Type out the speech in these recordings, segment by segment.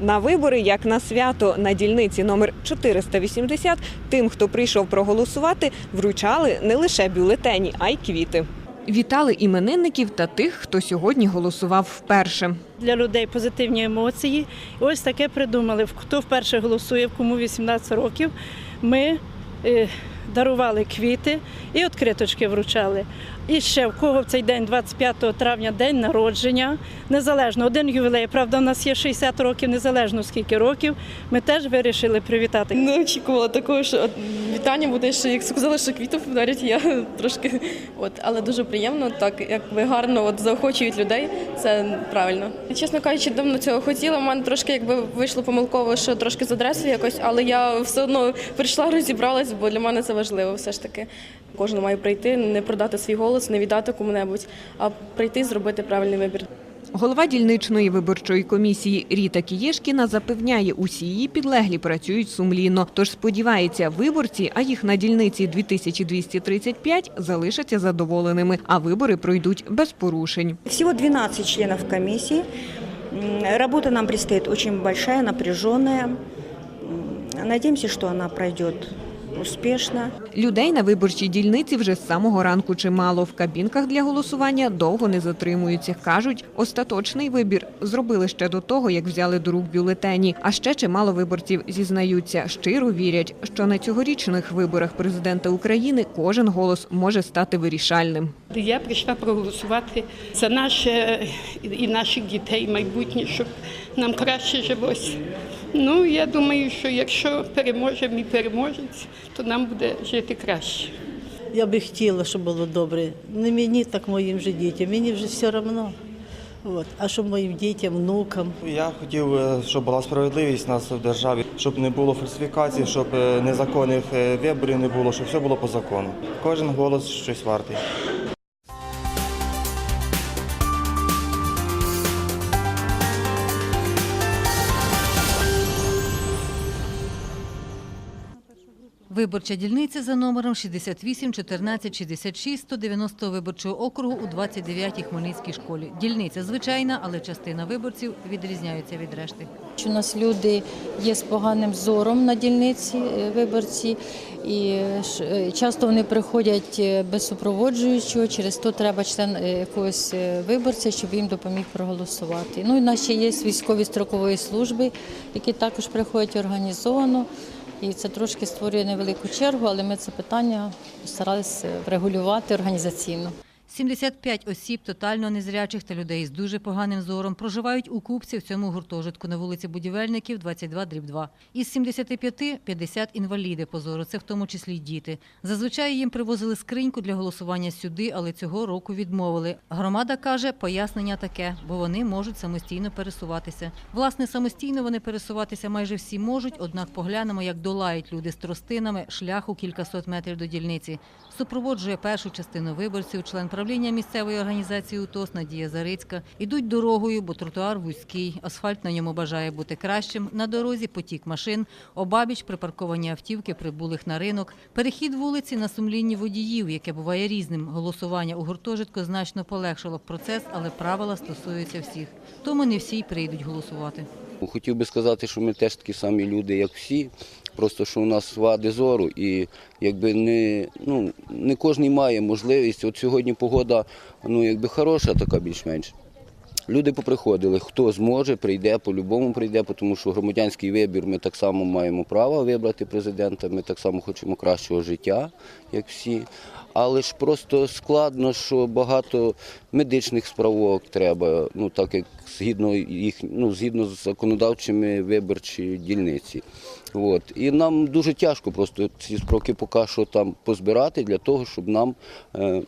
На вибори, як на свято, на дільниці номер 480 тим, хто прийшов проголосувати, вручали не лише бюлетені, а й квіти. Вітали іменинників та тих, хто сьогодні голосував вперше. для людей позитивні емоції. Ось таке придумали. Хто вперше голосує, кому 18 років. Ми е, дарували квіти і відкриточки вручали. І ще в кого в цей день, 25 травня, день народження, незалежно, один ювілей. Правда, у нас є 60 років, незалежно скільки років. Ми теж вирішили привітати. Не очікувала такого, що вітання буде, що як сказали, що квітів подарять, я трошки от, але дуже приємно, так якби гарно от заохочують людей. Це правильно. Чесно кажучи, давно цього хотіла. У мене трошки якби вийшло помилково, що трошки з адресою якось, але я все одно прийшла, розібралась, бо для мене це важливо. Все ж таки, кожен має прийти, не продати свій голос, не віддати кому-небудь, а прийти зробити правильний вибір. Голова дільничної виборчої комісії Ріта Кієшкіна запевняє, усі її підлеглі працюють сумлінно. Тож сподівається, виборці, а їх на дільниці 2235, залишаться задоволеними, а вибори пройдуть без порушень. Всего 12 членов комиссии. М, Работа нам предстоит очень большая, напряженная. М, Надеемся, что она пройдет успешно. Людей на виборчій дільниці вже з самого ранку чимало. В кабінках для голосування довго не затримуються. Кажуть, остаточний вибір зробили ще до того, як взяли до рук бюлетені. А ще чимало виборців зізнаються, щиро вірять, що на цьогорічних виборах президента України кожен голос може стати вирішальним. Я прийшла проголосувати за наше і наших дітей майбутнє, щоб нам краще жилось. Ну, я думаю, що якщо переможе мій переможець, то нам буде жити краще. Я би хотіла, щоб було добре. Не мені, так моїм же дітям. Мені вже все одно. От. А щоб моїм дітям, внукам. Я хотів, щоб була справедливість у нас в державі, щоб не було фальсифікацій, щоб е, незаконних е, виборів не було, щоб все було по закону. Кожен голос щось вартий. Виборча дільниця за номером 68 14 66 190 виборчого округу у 29-й Хмельницькій школі. Дільниця звичайна, але частина виборців відрізняються від решти. У нас люди є з поганим зором на дільниці е, виборці, і е, е, часто вони приходять без супроводжуючого, через то треба член якогось виборця, щоб їм допоміг проголосувати. Ну і ще є військові строкової служби, які також приходять організовано. І це трошки створює невелику чергу, але ми це питання старалися врегулювати організаційно. 75 осіб тотально незрячих та людей з дуже поганим зором проживають у Купці в цьому гуртожитку на вулиці Будівельників, 22 дріб 2. Із 75 – 50 інваліди по зору, це в тому числі й діти. Зазвичай їм привозили скриньку для голосування сюди, але цього року відмовили. Громада каже, пояснення таке, бо вони можуть самостійно пересуватися. Власне, самостійно вони пересуватися майже всі можуть, однак поглянемо, як долають люди з тростинами шлях у кількасот метрів до дільниці. Супроводжує першу частину виборців член правління місцевої організації УТОС Надія Зарицька. Ідуть дорогою, бо тротуар вузький, асфальт на ньому бажає бути кращим. На дорозі потік машин, обабіч припарковані автівки прибулих на ринок. Перехід вулиці на сумлінні водіїв, яке буває різним. Голосування у гуртожитку значно полегшило процес, але правила стосуються всіх. Тому не всі й прийдуть голосувати. Хотів би сказати, що ми теж такі самі люди, як всі. Просто що у нас вади зору, і якби не, ну, не кожен має можливість. От сьогодні погода ну, якби хороша, така більш-менш. Люди поприходили, хто зможе, прийде, по-любому прийде, тому що громадянський вибір ми так само маємо право вибрати президента, ми так само хочемо кращого життя, як всі. Але ж просто складно, що багато медичних справок треба, ну так як згідно їх, ну згідно з законодавчими виборчі дільниці. От. І нам дуже тяжко просто ці справки поки що там позбирати для того, щоб нам е,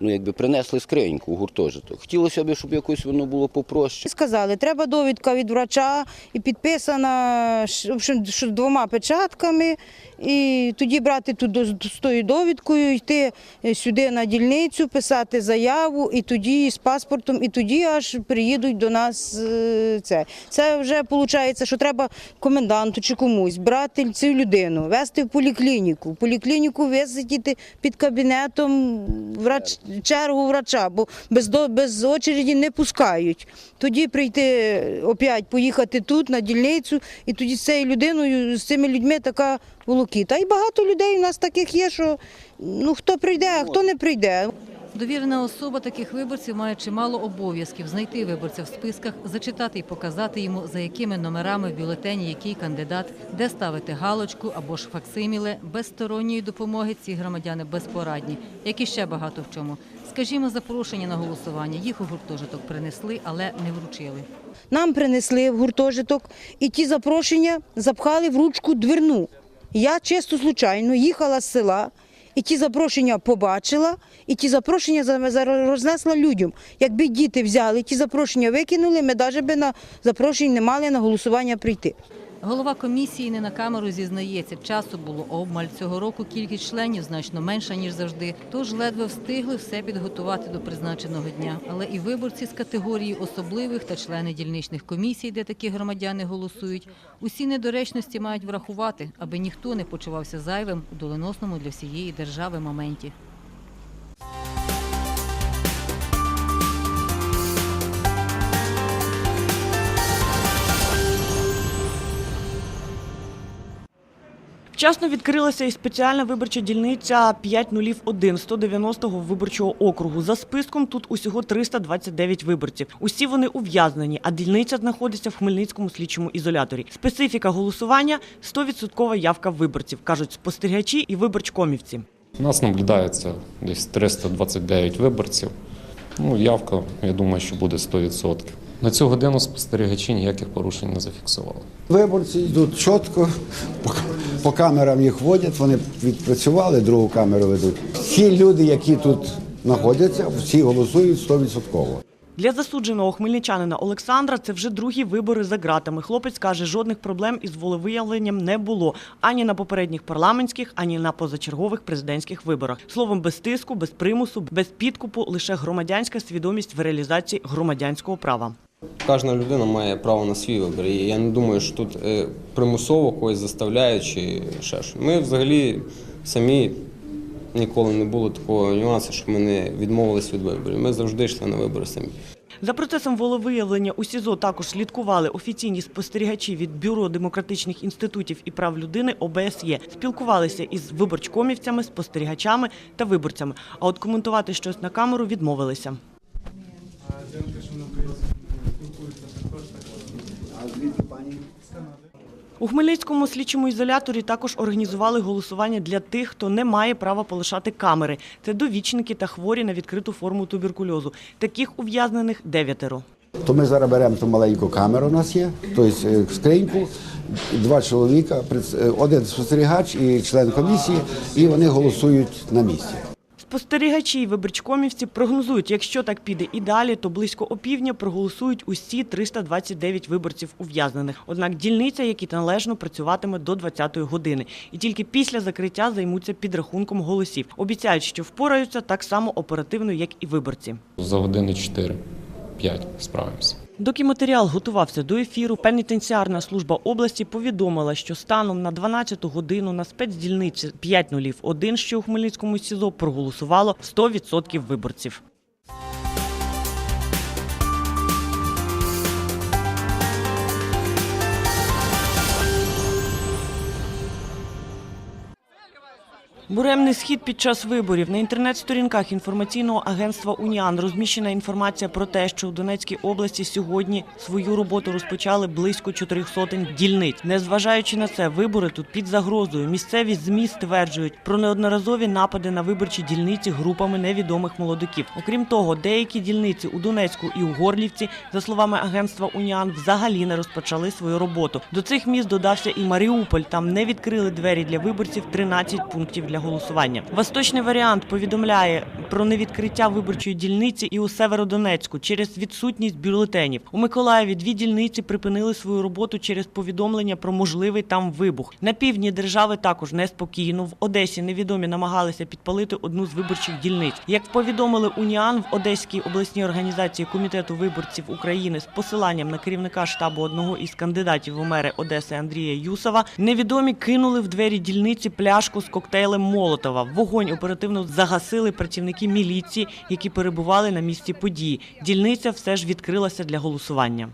ну, якби принесли скриньку у гуртожиток. Хотілося б, щоб якось воно було попроще. Сказали, треба довідка від врача і підписана в двома печатками, І тоді брати ту з тою довідкою, йти е, сюди на дільницю, писати заяву, і тоді з паспортом, і тоді аж приїдуть до нас. е, Це це вже виходить, що треба коменданту чи комусь брати цю людину, вести в поліклініку. В поліклініку висидіти під кабінетом врач, чергу врача, бо без, без очереді не пускають. Тоді прийти опять, поїхати тут на дільницю, і тоді з цією людиною, з цими людьми така волокіта. І багато людей у нас таких є, що ну хто прийде, а хто не прийде. Довірена особа таких виборців має чимало обов'язків знайти виборця в списках, зачитати і показати йому, за якими номерами в бюлетені який кандидат, де ставити галочку або ж факсиміле. Без сторонньої допомоги ці громадяни безпорадні, як і ще багато в чому. Скажімо, запрошення на голосування. Їх у гуртожиток принесли, але не вручили. Нам принесли в гуртожиток, і ті запрошення запхали в ручку дверну. Я чисто случайно їхала з села, і ті запрошення побачила, і ті запрошення за- за- рознесла людям. Якби діти взяли, ті запрошення викинули, ми навіть би на запрошень не мали на голосування прийти. Голова комісії не на камеру зізнається, часу було обмаль. Цього року кількість членів значно менша, ніж завжди. Тож ледве встигли все підготувати до призначеного дня. Але і виборці з категорії особливих та члени дільничних комісій, де такі громадяни голосують, усі недоречності мають врахувати, аби ніхто не почувався зайвим у доленосному для всієї держави моменті. Вчасно відкрилася і спеціальна виборча дільниця 501 190-го виборчого округу. За списком тут усього 329 виборців. Усі вони ув'язнені, а дільниця знаходиться в Хмельницькому слідчому ізоляторі. Специфіка голосування 100% явка виборців, кажуть спостерігачі і виборчкомівці. У нас наблюдається десь 329 виборців. Ну, явка, я думаю, що буде 100%. На цю годину спостерігачі ніяких порушень не зафіксували. Виборці йдуть чітко, по, по камерам їх водять, вони відпрацювали, другу камеру ведуть. Всі люди, які тут знаходяться, всі голосують 100%. Для засудженого хмельничанина Олександра це вже другі вибори за ґратами. Хлопець каже, жодних проблем із волевиявленням не було ані на попередніх парламентських, ані на позачергових президентських виборах. Словом, без тиску, без примусу, без підкупу, лише громадянська свідомість в реалізації громадянського права. Кожна людина має право на свій вибір. І я не думаю, що тут е, примусово когось заставляють чи ще що. Ми взагалі самі ніколи не було такого нюансу, що ми не відмовились від виборів. Ми завжди йшли на вибори самі. За процесом волевиявлення у СІЗО також слідкували офіційні спостерігачі від Бюро демократичних інститутів і прав людини ОБСЄ. Спілкувалися із виборчкомівцями, спостерігачами та виборцями. А от коментувати щось на камеру відмовилися. У Хмельницькому слідчому ізоляторі також організували голосування для тих, хто не має права полишати камери. Це довічники та хворі на відкриту форму туберкульозу. Таких ув'язнених дев'ятеро. То ми зараз беремо ту маленьку камеру, у нас є, тобто е, скриньку, два чоловіка, е, один спостерігач і член комісії, і вони голосують на місці. Спостерігачі і виборчкомівці прогнозують, якщо так піде і далі, то близько опівдня проголосують усі 329 виборців ув'язнених. Однак дільниця, які належно працюватиме до 20-ї години, і тільки після закриття займуться підрахунком голосів. Обіцяють, що впораються так само оперативно, як і виборці. За години 4-5 справимося. Доки матеріал готувався до ефіру, пенітенціарна служба області повідомила, що станом на 12-ту годину на спецдільниці 501, що у Хмельницькому СІЗО, проголосувало 100% виборців. Буремний схід під час виборів на інтернет-сторінках інформаційного агентства Уніан розміщена інформація про те, що у Донецькій області сьогодні свою роботу розпочали близько чотирьох сотень дільниць. Незважаючи на це, вибори тут під загрозою. Місцеві змі стверджують про неодноразові напади на виборчі дільниці групами невідомих молодиків. Окрім того, деякі дільниці у Донецьку і у Горлівці, за словами агентства Уніан, взагалі не розпочали свою роботу. До цих міст додався і Маріуполь. Там не відкрили двері для виборців 13 пунктів для голосування. Восточний варіант повідомляє про невідкриття виборчої дільниці і у Северодонецьку через відсутність бюлетенів. У Миколаєві дві дільниці припинили свою роботу через повідомлення про можливий там вибух. На півдні держави також неспокійно. В Одесі невідомі намагалися підпалити одну з виборчих дільниць. Як повідомили Уніан в Одеській обласній організації комітету виборців України з посиланням на керівника штабу одного із кандидатів у мери Одеси Андрія Юсова, невідомі кинули в двері дільниці пляшку з коктейлем Молотова. Вогонь оперативно загасили працівники міліції, які перебували на місці події. Дільниця все ж відкрилася для голосування.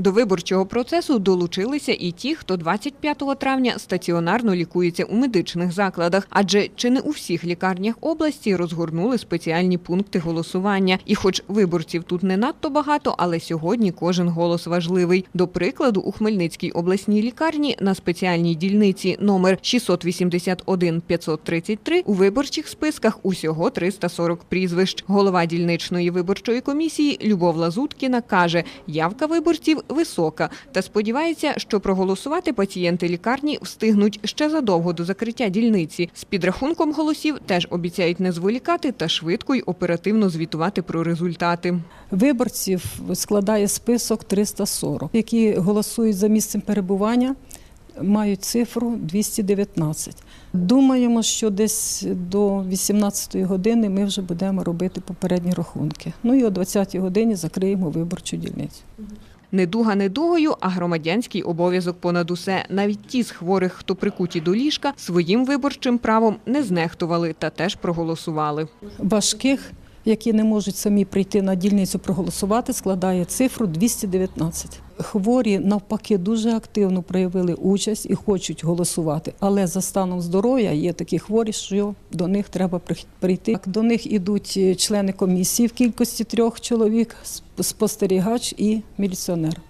До виборчого процесу долучилися і ті, хто 25 травня стаціонарно лікується у медичних закладах, адже чи не у всіх лікарнях області розгорнули спеціальні пункти голосування. І, хоч виборців тут не надто багато, але сьогодні кожен голос важливий. До прикладу, у Хмельницькій обласній лікарні на спеціальній дільниці номер 681-533 у виборчих списках усього 340 прізвищ. Голова дільничної виборчої комісії Любов Лазуткіна каже, явка виборців висока та сподівається, що проголосувати пацієнти лікарні встигнуть ще задовго до закриття дільниці. З підрахунком голосів теж обіцяють не зволікати та швидко й оперативно звітувати про результати. Виборців складає список 340, які голосують за місцем перебування, мають цифру 219. Думаємо, що десь до 18-ї години ми вже будемо робити попередні рахунки. Ну і о 20-й годині закриємо виборчу дільницю. Недуга недугою, а громадянський обов'язок понад усе. Навіть ті з хворих, хто прикуті до ліжка, своїм виборчим правом не знехтували та теж проголосували. Важких, які не можуть самі прийти на дільницю проголосувати, складає цифру 219. Хворі навпаки дуже активно проявили участь і хочуть голосувати, але за станом здоров'я є такі хворі, що до них треба прийти. До них ідуть члени комісії в кількості трьох чоловік, спостерігач і міліціонер.